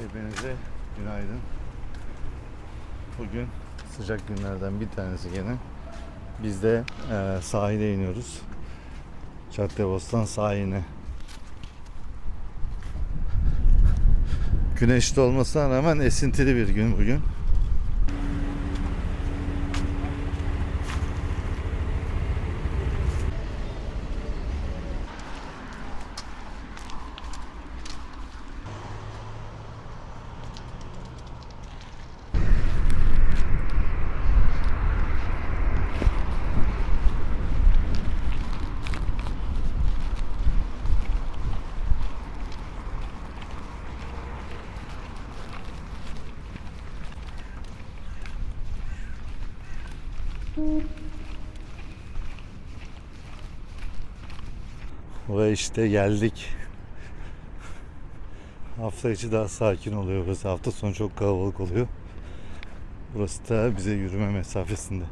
Hepinize günaydın. Bugün sıcak günlerden bir tanesi gene. Biz de eee, sahile iniyoruz. Caddebostan sahiline. Güneşli olmasına rağmen esintili bir gün bugün. Ve işte geldik. Hafta içi daha sakin oluyor burası. Hafta sonu çok kalabalık oluyor. Burası da bize yürüme mesafesinde.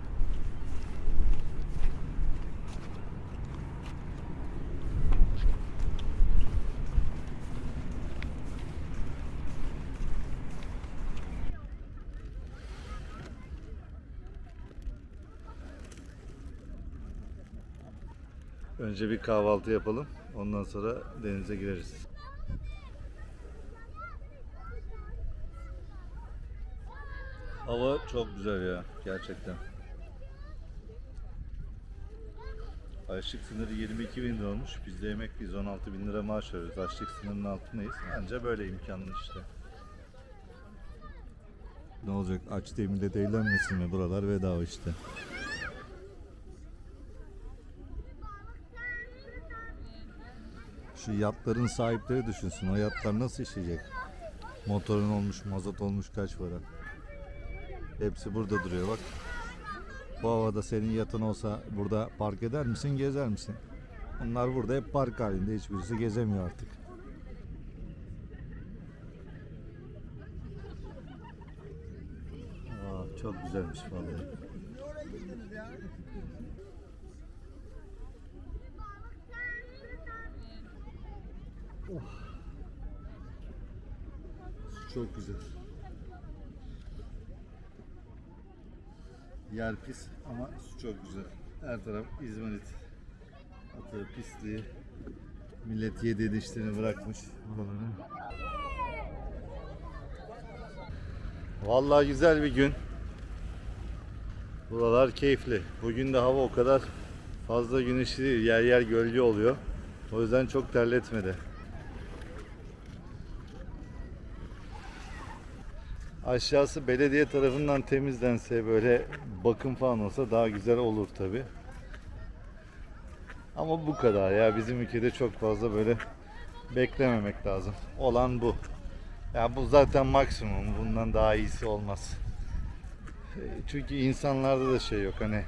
Önce bir kahvaltı yapalım. Ondan sonra denize gireriz. Hava çok güzel ya gerçekten. Açlık sınırı 22 bin lira olmuş. Biz de emekliyiz 16 bin lira maaş alıyoruz. Açlık sınırının altındayız. Anca böyle imkanlı işte. Ne olacak aç diye millet mi? Buralar bedava işte. Şu yatların sahipleri düşünsün. O yatlar nasıl işleyecek? Motorun olmuş, mazot olmuş kaç para? Hepsi burada duruyor bak. Bu havada senin yatın olsa burada park eder misin, gezer misin? Onlar burada hep park halinde. Hiçbirisi gezemiyor artık. Aa, çok güzelmiş vallahi. Çok güzel. Yer pis ama su çok güzel. Her taraf İzmarit. Atığı pisliği. Millet yedi dişlerini bırakmış buraları. Vallahi güzel bir gün. Buralar keyifli. Bugün de hava o kadar fazla güneşli değil. Yer yer gölge oluyor. O yüzden çok terletmedi. Aşağısı belediye tarafından temizlense böyle bakım falan olsa daha güzel olur tabi. Ama bu kadar ya bizim ülkede çok fazla böyle beklememek lazım. Olan bu. Ya bu zaten maksimum. Bundan daha iyisi olmaz. E, Çünkü insanlarda da şey yok hani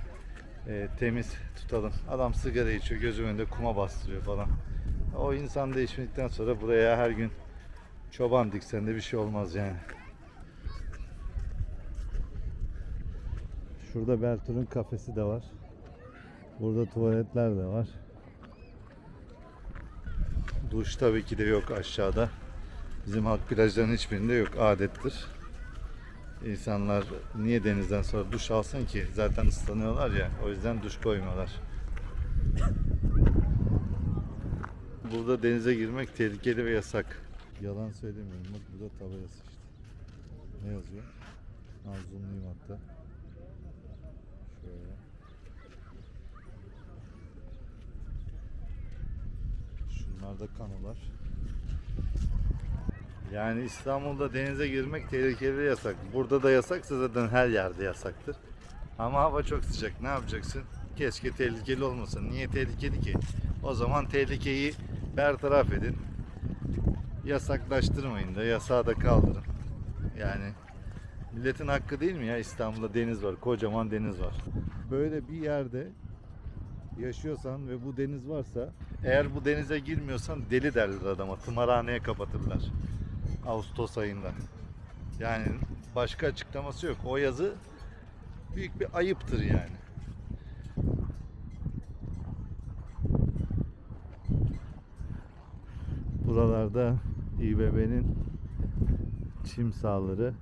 e, temiz tutalım. Adam sigara içiyor, gözüm önünde kuma bastırıyor falan. O insan değişmedikten sonra buraya her gün çoban diksen de bir şey olmaz yani. Şurada Bertur'un kafesi de var. Burada tuvaletler de var. Duş tabii ki de yok aşağıda. Bizim halk plajlarının hiçbirinde yok. Adettir. İnsanlar niye denizden sonra duş alsın ki? Zaten ıslanıyorlar ya. O yüzden duş koymuyorlar. Burada denize girmek tehlikeli ve yasak. Yalan söylemiyorum. Bak burada tabelası işte. Ne yazıyor? Ha, hatta. Şöyle. Şunlar da kanolar. Yani İstanbul'da denize girmek tehlikeli yasak. Burada da yasaksa zaten her yerde yasaktır. Ama hava çok sıcak. Ne yapacaksın? Keşke tehlikeli olmasa. Niye tehlikeli ki? O zaman tehlikeyi bertaraf edin. Yasaklaştırmayın da yasağı da kaldırın. Yani milletin hakkı değil mi ya İstanbul'da deniz var. Kocaman deniz var. Böyle bir yerde yaşıyorsan ve bu deniz varsa eğer bu denize girmiyorsan deli derler adama. Tımarhaneye kapatırlar. Ağustos ayında. Yani başka açıklaması yok. O yazı büyük bir ayıptır yani. Buralarda İBB'nin çim sahaları.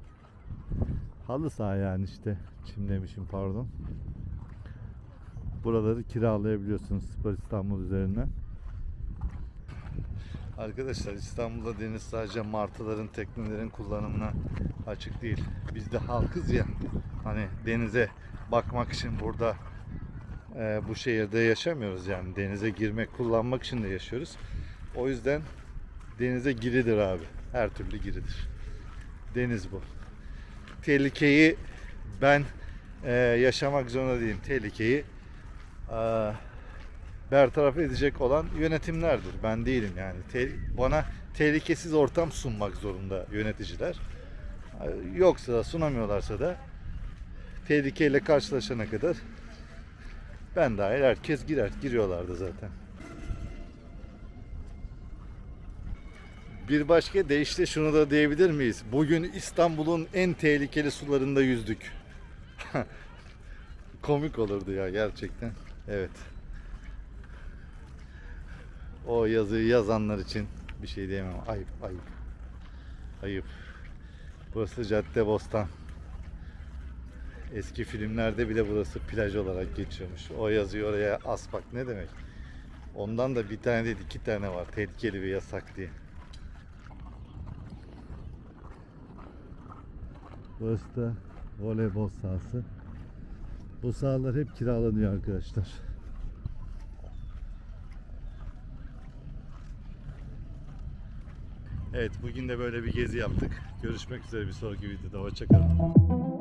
Halı saha yani işte. Çim demişim pardon. Buraları kiralayabiliyorsunuz Spor İstanbul üzerinden. Arkadaşlar İstanbul'da deniz sadece martıların, teknelerin kullanımına açık değil. Biz de halkız ya. Hani denize bakmak için burada e, bu şehirde yaşamıyoruz yani. Denize girmek, kullanmak için de yaşıyoruz. O yüzden denize girilir abi. Her türlü girilir. Deniz bu. Tehlikeyi ben e, yaşamak zorunda değilim. Tehlikeyi e, bertaraf edecek olan yönetimlerdir. Ben değilim yani. Te- bana tehlikesiz ortam sunmak zorunda yöneticiler. E, Yoksa da sunamıyorlarsa da tehlikeyle karşılaşana kadar ben dahil herkes girer. Giriyorlardı zaten. Bir başka deyişle şunu da diyebilir miyiz? Bugün İstanbul'un en tehlikeli sularında yüzdük. Komik olurdu ya gerçekten. Evet. O yazıyı yazanlar için bir şey diyemem. Ayıp, ayıp. Ayıp. Burası Cadde Bostan. Eski filmlerde bile burası plaj olarak geçiyormuş. O yazıyı oraya asmak ne demek? Ondan da bir tane değil iki tane var. Tehlikeli ve yasak diye. Burası da voleybol sahası. Bu sahalar hep kiralanıyor arkadaşlar. Evet bugün de böyle bir gezi yaptık. Görüşmek üzere bir sonraki videoda. Hoşçakalın.